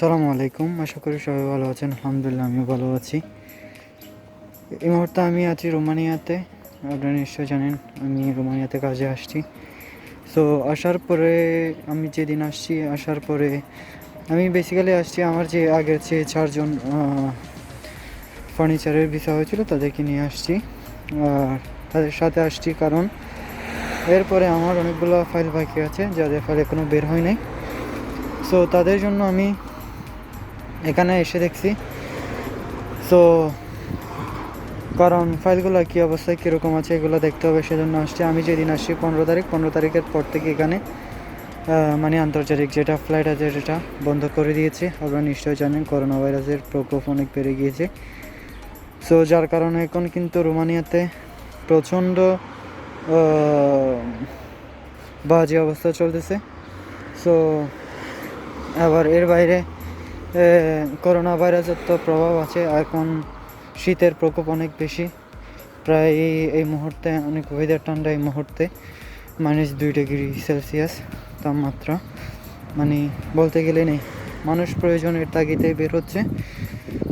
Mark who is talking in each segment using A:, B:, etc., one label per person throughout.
A: সালামু আলাইকুম। আশা করি সবাই ভালো আছেন। আলহামদুলিল্লাহ, আমিও ভালো আছি। এই মুহূর্তে আমি আছি রোমানিয়াতে। আপনারা নিশ্চয় জানেন, আমি রোমানিয়াতে কাজে আসছি। সো আসার পরে আমি যেদিন আসছি, আসার পরে আমি বেসিক্যালি আসছি আমার যে আগের যে চারজন ফার্নিচারের ভিসা হয়েছিল, তাদেরকে নিয়ে আসছি। আর তাদের সাথে আসছি কারণ এরপরে আমার অনেকগুলো ফাইল বাকি আছে, যাদের ফাইল এখনও বের হয় নাই। সো তাদের জন্য আমি এখানে এসে দেখছি। সো কারণ ফাইলগুলো কী অবস্থায় কীরকম আছে এগুলো দেখতে হবে সেজন্য আসছি। আমি যেদিন আসছি পনেরো তারিখ, পনেরো তারিখের পর থেকে এখানে মানে আন্তর্জাতিক যেটা ফ্লাইট আছে সেটা বন্ধ করে দিয়েছে। আপনারা নিশ্চয়ই জানেন করোনা ভাইরাসের প্রকোপ অনেক বেড়ে গিয়েছে। সো যার কারণে এখন কিন্তু রোমানিয়াতে প্রচণ্ড বাজে অবস্থা চলতেছে। সো আবার এর বাইরে করোনা ভাইরাসের তো প্রভাব আছে, এখন শীতের প্রকোপ অনেক বেশি। প্রায় এই- মুহূর্তে অনেক ওয়েদার ঠান্ডা এই মুহূর্তে মাইনাস দুই ডিগ্রি সেলসিয়াস তাপমাত্রা। মানে বলতে গেলে নেই, মানুষ প্রয়োজনের তাগিদে বের হচ্ছে।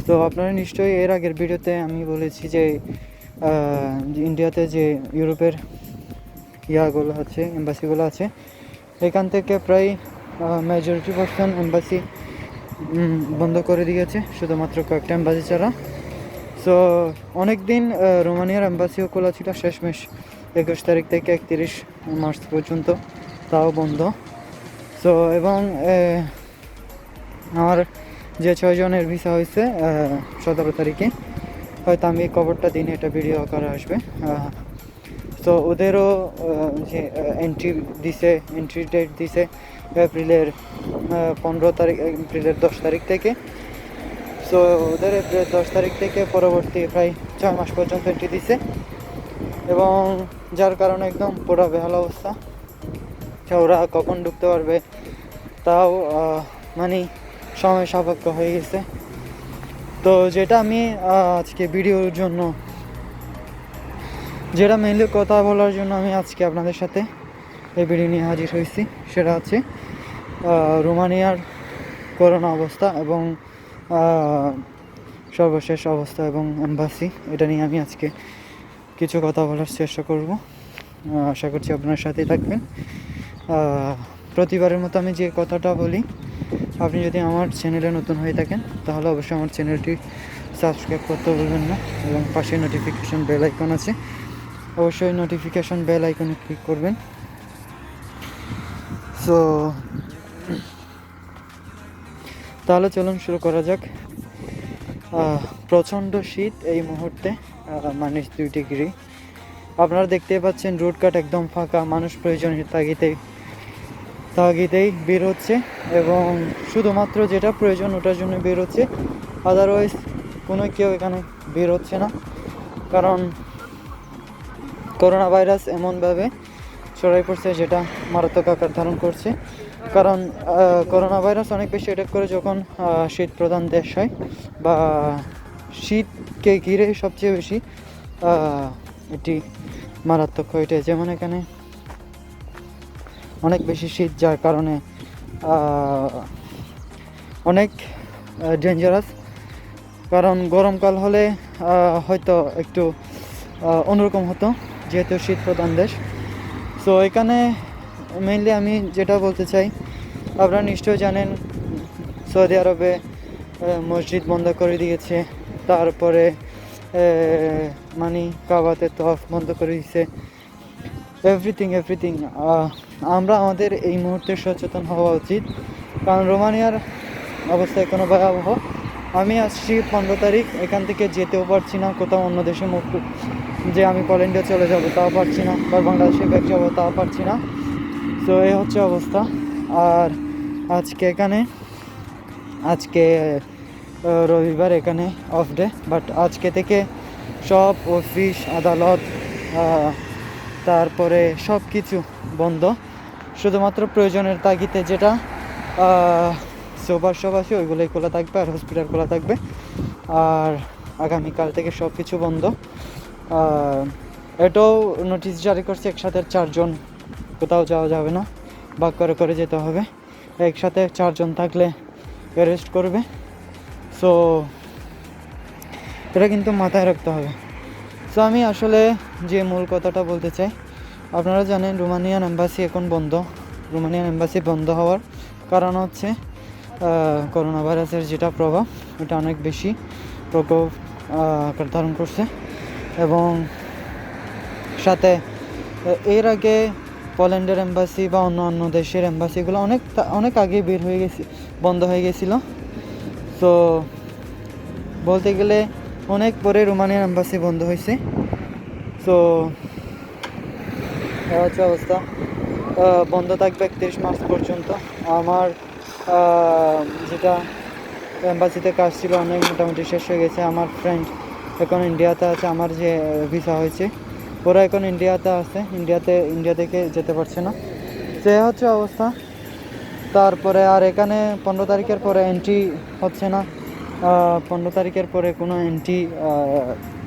A: তো আপনারা নিশ্চয়ই এর আগের ভিডিওতে আমি বলেছি যে ইন্ডিয়াতে যে ইউরোপের ইয়াগুলো আছে এম্বাসিগুলো আছে, এখান থেকে প্রায় মেজরিটি পার্সেন্ট এম্বাসি বন্ধ করে দিয়েছে, শুধুমাত্র কয়েকটা এম্বাসি ছাড়া। সো অনেক দিন রোমানিয়ার এম্বাসিও খোলা ছিল শেষমেশ, একুশ তারিখ থেকে একত্রিশ মার্চ পর্যন্ত, তাও বন্ধ। সো এবং আমার যে ছয়জনের ভিসা হয়েছে সতেরো তারিখে, হয়তো আমি খবরটা দিন, এটা ভিডিও আকারে আসবে। তো ওদেরও যে এন্ট্রি দিছে এন্ট্রি ডেট দিছে এপ্রিলের পনেরো তারিখ, এপ্রিলের দশ তারিখ থেকে। সো ওদের এপ্রিলের দশ তারিখ থেকে পরবর্তী প্রায় ছয় মাস পর্যন্ত এন্ট্রি দিছে। এবং যার কারণে একদম পুরো বেহাল অবস্থা। তো ওরা কখন ঢুকতে পারবে? তাও মানে সময় সাপেক্ষ হয়ে গেছে। তো যেটা আমি আজকে ভিডিওর জন্য, যেটা মেনলি কথা বলার জন্য আমি আজকে আপনাদের সাথে এই ভিডিও নিয়ে হাজির হয়েছি। সেটা হচ্ছে রোমানিয়ার করোনা অবস্থা এবং সর্বশেষ অবস্থা এবং এম্বাসি এটা নিয়ে আমি আজকে কিছু কথা বলার চেষ্টা করব। আশা করছি আপনার সাথেই থাকবেন। প্রতিবারের মতো আমি যে কথাটা বলি, আপনি যদি আমার চ্যানেলে নতুন হয়ে থাকেন, তাহলে অবশ্যই আমার চ্যানেলটি সাবস্ক্রাইব করতে ভুলবেন না এবং পাশে নোটিফিকেশন বেল আইকন আছে। অবশ্যই নোটিফিকেশন বেল আইকনে ক্লিক করবেন। সো তাহলে চলুন শুরু করা যাক। প্রচণ্ড শীত এই মুহূর্তে মাইনাস দুই ডিগ্রি। আপনারা দেখতে পাচ্ছেন রোড কাট একদম ফাঁকা, মানুষ প্রয়োজনের তাগিদে, তাগিদেই বের হচ্ছে এবং শুধুমাত্র যেটা প্রয়োজন ওটার জন্য বের হচ্ছে। আদারওয়াইজ কোনো কেউ এখানে বের হচ্ছে না। কারণ করোনা ভাইরাস এমনভাবে ছড়াই পড়ছে যেটা মারাত্মক আকার ধারণ করছে। কারণ করোনা ভাইরাস অনেক বেশি অ্যাটাক করে যখন শীত প্রধান দেশ হয়, বা শীতকে ঘিরে সবচেয়ে বেশি এটি মারাত্মক হয়ে ওঠে যেমন এখানে অনেক বেশি শীত, যার কারণে অনেক ডেঞ্জারাস কারণ গরমকাল হলে হয়তো একটু অন্যরকম হতো, যেহেতু শীত প্রধান দেশ। সো এখানে মেইনলি আমি যেটা বলতে চাই, আপনারা নিশ্চয়ই জানেন, সৌদি আরবে মসজিদ বন্ধ করে দিয়েছে, তারপরে মানে কাবাতে তফ বন্ধ করে দিয়েছে। এভরিথিং এভরিথিং আমরা আমাদের এই মুহূর্তে সচেতন হওয়া উচিত। কারণ রোমানিয়ার অবস্থা এখনও ভয়াবহ। আমি আসছি পনেরো তারিখ, এখান থেকে যেতেও পারছি না, কোথাও অন্য দেশে মুখ যে আমি পোল্যান্ডে চলে যাব তাও পারছি না, বা বাংলাদেশে ব্যাগ যাব তাও পারছি না। তো এই হচ্ছে অবস্থা। আর আজকে এখানে, আজকে রবিবার এখানে অফ ডে বাট আজকে থেকে সব অফিস আদালত তারপরে সব কিছু বন্ধ। শুধুমাত্র প্রয়োজনের তাগিদে যেটা সোবার সব আছে ওইগুলোই খোলা থাকবে আর হসপিটাল খোলা থাকবে। আর আগামীকাল থেকে সব কিছু বন্ধ। এটাও নোটিশ জারি করছে, একসাথে চারজন, কোথাও যাওয়া যাবে না ভাগ করে করে যেতে হবে। একসাথে চারজন থাকলে অ্যারেস্ট করবে। সো এটা কিন্তু মাথায় রাখতে হবে। সো আমি আসলে যে মূল কথাটা বলতে চাই, আপনারা জানেন রোমানিয়ান এম্বাসি এখন বন্ধ। রোমানিয়ান এম্বাসি বন্ধ হওয়ার কারণ হচ্ছে করোনা ভাইরাসের যেটা প্রভাব, এটা অনেক বেশি প্রকোপ ধারণ করছে। এবং সাথে এর আগে পোল্যান্ডের এম্বাসি বা অন্য অন্য দেশের এম্বাসিগুলো অনেক অনেক আগে বের হয়ে গেছে, বন্ধ হয়ে গেছিল। তো বলতে গেলে অনেক পরে রোমানিয়ার এম্বাসি বন্ধ হয়েছে। তো হচ্ছে অবস্থা। বন্ধ থাকবে একত্রিশ মার্চ পর্যন্ত। আমার যেটা এম্বাসিতে কাজ ছিল অনেক মোটামুটি শেষ হয়ে গেছে। আমার ফ্রেন্ড এখন ইন্ডিয়াতে আছে, আমার যে ভিসা হয়েছে, ওরা এখন ইন্ডিয়াতে আছে, ইন্ডিয়াতে, ইন্ডিয়া থেকে যেতে পারছে না। সে হচ্ছে অবস্থা। তারপরে আর এখানে পনেরো তারিখের পরে এন্ট্রি হচ্ছে না। পনেরো তারিখের পরে কোনো এন্ট্রি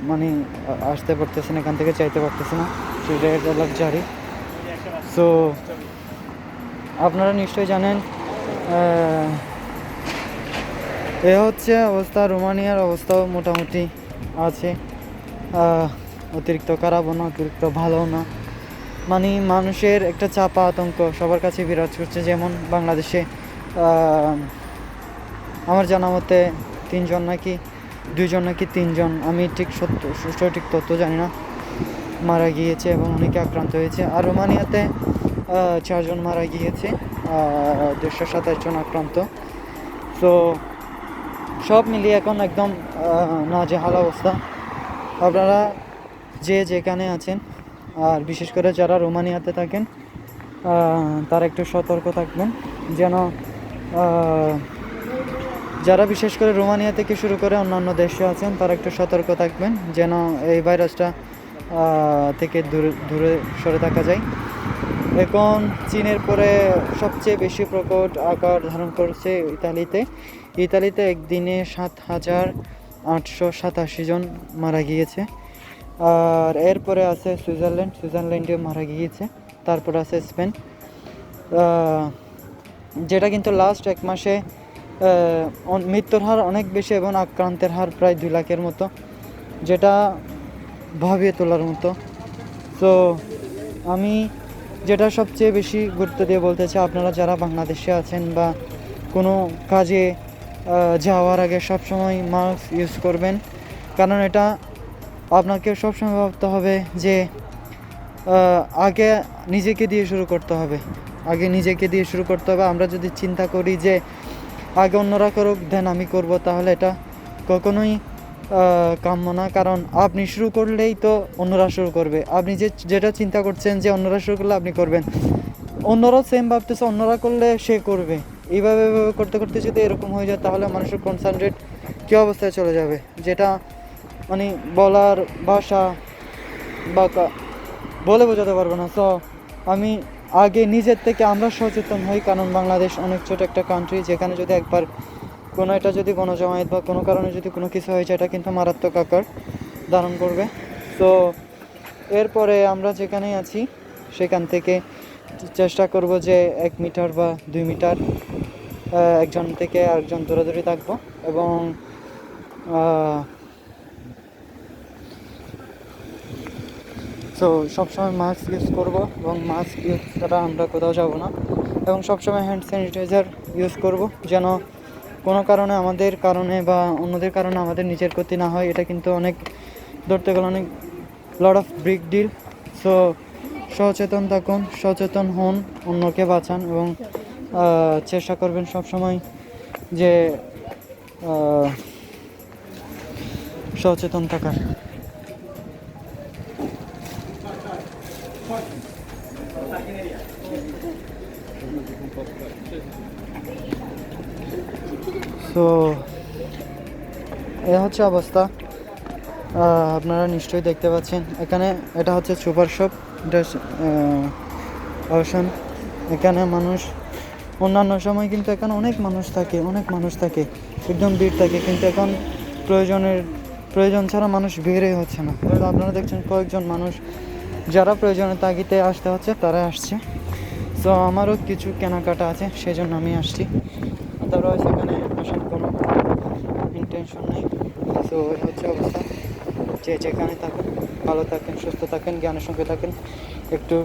A: মানে আসতে পারতেছে না, এখান থেকে চাইতে পারতেছে না। জারি। সো আপনারা নিশ্চয়ই জানেন এ হচ্ছে অবস্থা, রোমানিয়ার অবস্থাও মোটামুটি আছে। অতিরিক্ত খারাপও না, অতিরিক্ত ভালো না। মানে মানুষের একটা চাপা আতঙ্ক সবার কাছে বিরাজ করছে। যেমন বাংলাদেশে আমার জানা মতে তিনজন নাকি, দুইজন নাকি তিনজন, আমি ঠিক সত্য, সঠিক তথ্য জানি না। মারা গিয়েছে এবং অনেকে আক্রান্ত হয়েছে। আর রোমানিয়াতে চারজন মারা গিয়েছে দেড়শো সাতাশ জন আক্রান্ত। তো সব মিলিয়ে এখন একদম নাজেহাল অবস্থা। আপনারা যে যেখানে আছেন, আর বিশেষ করে যারা রোমানিয়াতে থাকেন তারা একটু সতর্ক থাকবেন যেন যারা বিশেষ করে রোমানিয়া থেকে শুরু করে অন্যান্য দেশে আছেন, তারা একটু সতর্ক থাকবেন যেন এই ভাইরাসটা থেকে দূরে দূরে সরে থাকা যায়। এখন চীনের পরে সবচেয়ে বেশি প্রকট আকার ধারণ করছে ইতালিতে। ইতালিতে একদিনে সাত হাজার আটশো সাতাশি জন মারা গিয়েছে। আর এরপরে আছে সুইজারল্যান্ড সুইজারল্যান্ডে মারা গিয়েছে, তারপর আছে স্পেন। যেটা কিন্তু লাস্ট এক মাসে মৃত্যুর হার অনেক বেশি এবং আক্রান্তের হার প্রায় দুই লাখের মতো, যেটা ভাবিয়ে তোলার মতো। তো আমি যেটা সবচেয়ে বেশি গুরুত্ব দিয়ে বলতে চাই, আপনারা যারা বাংলাদেশে আছেন বা কোনো কাজে যাওয়ার আগে সবসময় মাস্ক ইউজ করবেন। কারণ এটা আপনাকে সবসময় ভাবতে হবে যে আগে নিজেকে দিয়ে শুরু করতে হবে। আগে নিজেকে দিয়ে শুরু করতে হবে। আমরা যদি চিন্তা করি যে, আগে অন্যরা করুক দেন আমি করব, তাহলে এটা কখনোই কাম্য না। কারণ আপনি শুরু করলেই তো অন্যরা শুরু করবে। আপনি যে, যেটা চিন্তা করছেন যে, অন্যরা শুরু করলে আপনি করবেন। অন্যরাও সেম ভাবতেছে, অন্যরা করলে সে করবে। এইভাবে এইভাবে করতে করতে যদি এরকম হয়ে যায়, তাহলে মানুষের কনসেন্ট্রেট কী অবস্থায় চলে যাবে? যেটা মানে বলার ভাষা বা বলে বোঝাতে পারব না। সো আমি আগে নিজের থেকে আমরা সচেতন হই, কারণ বাংলাদেশ অনেক ছোট একটা কান্ট্রি যেখানে যদি একবার কোনো এটা যদি গণজমায়েত বা কোনো কারণে যদি কোনো কিছু হয়েছে এটা কিন্তু মারাত্মক আকার ধারণ করবে। তো এরপরে আমরা যেখানেই আছি, সেখান থেকে চেষ্টা করব যে এক মিটার বা দুই মিটার একজন থেকে আরেকজন দূরাদূরি থাকব এবং সো সবসময় মাস্ক ইউজ করব এবং মাস্ক ইউজ ছাড়া আমরা কোথাও যাব না এবং সবসময় হ্যান্ড স্যানিটাইজার ইউজ করব যেন কোনো কারণে আমাদের কারণে বা অন্যদের কারণে আমাদের নিজের ক্ষতি না হয়। এটা কিন্তু অনেক, ধরতে গেলে অনেক lot of brick deal so সচেতন থাকুন, সচেতন হন, অন্যকে বাঁচান এবং চেষ্টা করবেন সবসময় যে সচেতন থাকার। তো এ হচ্ছে অবস্থা। আপনারা নিশ্চয়ই দেখতে পাচ্ছেন। এখানে এটা হচ্ছে সুপার শপ। এটা অপশন এখানে মানুষ অন্যান্য সময় কিন্তু এখন অনেক মানুষ থাকে, অনেক মানুষ থাকে, একদম ভিড় থাকে, কিন্তু এখন প্রয়োজনের, প্রয়োজন ছাড়া মানুষ বেরই হচ্ছে না। আপনারা দেখছেন কয়েকজন মানুষ যারা প্রয়োজনের তাগিতে আসতে হচ্ছে, তারা আসছে। তো আমারও কিছু কেনাকাটা আছে সেই জন্য আমি আসছি। আদারওয়াইজ এখানে আসার কোনো ইন্টেনশন নেই। সো এই হচ্ছে অবস্থা। যে যেখানে থাকেন, ভালো থাকেন, সুস্থ থাকেন, জ্ঞানের সঙ্গে থাকেন, একটু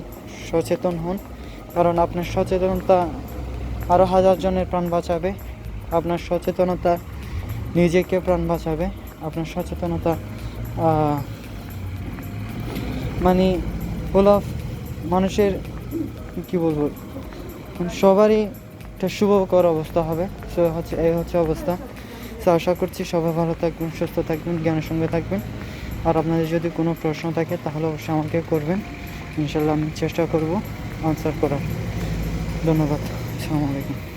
A: সচেতন হন। কারণ আপনার সচেতনতা আরও হাজার জনের প্রাণ বাঁচাবে। আপনার সচেতনতা নিজেকে প্রাণ বাঁচাবে। আপনার সচেতনতা মানে হলো মানুষের, কি বলব, সবারই একটা শুভকর অবস্থা হবে। সো হচ্ছে, এই হচ্ছে অবস্থা। সো আশা করছি সবাই ভালো থাকবেন, সুস্থ থাকবেন, জ্ঞানের সঙ্গে থাকবেন। আর আপনাদের যদি কোনো প্রশ্ন থাকে, তাহলে অবশ্যই আমাকে করবেন। ইনশাল্লাহ আমি চেষ্টা করব আনসার করার। ধন্যবাদ। আসসালামু আলাইকুম।